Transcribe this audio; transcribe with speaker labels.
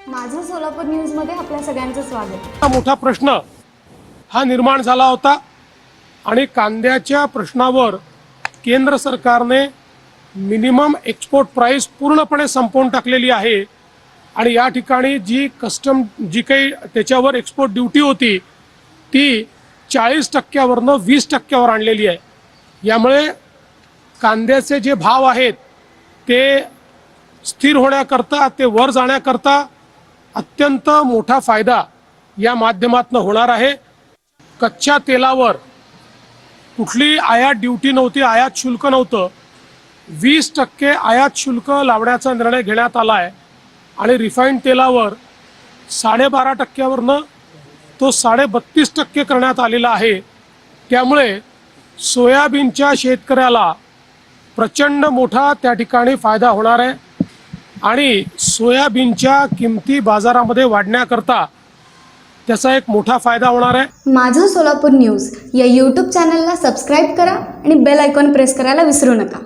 Speaker 1: सोलापूर न्यूजमध्ये आपल्या सगळ्यांचं स्वागत.
Speaker 2: हा मोठा प्रश्न हा निर्माण झाला होता आणि कांद्याच्या प्रश्नावर केंद्र सरकारने मिनिमम एक्सपोर्ट प्राईस पूर्णपणे संपवून टाकलेली आहे. आणि या ठिकाणी जी कस्टम जी काही त्याच्यावर एक्सपोर्ट ड्युटी होती ती चाळीस टक्क्यावरनं वीस टक्क्यावर आणलेली आहे. यामुळे कांद्याचे जे भाव आहेत ते स्थिर होण्याकरता ते वर जाण्याकरता अत्यंत मोठा फायदा या माध्यमातून होणार आहे. कच्च्या तेलावर कुठली आयात ड्युटी नव्हती आयात शुल्क नव्हतं. वीस टक्के आयात शुल्क लावण्याचा निर्णय घेण्यात आला आहे आणि रिफाईंड तेलावर साडेबारा टक्क्यावरनं तो साडे बत्तीस टक्के करण्यात आलेला आहे. त्यामुळे सोयाबीनच्या शेतकऱ्याला प्रचंड मोठा त्या ठिकाणी फायदा होणार आहे. आणि सोयाबीनच्या किमती बाजारामध्ये वाढण्याकरता त्याचा एक मोठा फायदा होणार आहे.
Speaker 1: माझं सोलापूर न्यूज या यूट्यूब चॅनलला सबस्क्राईब करा आणि बेल आयकॉन प्रेस करायला विसरू नका.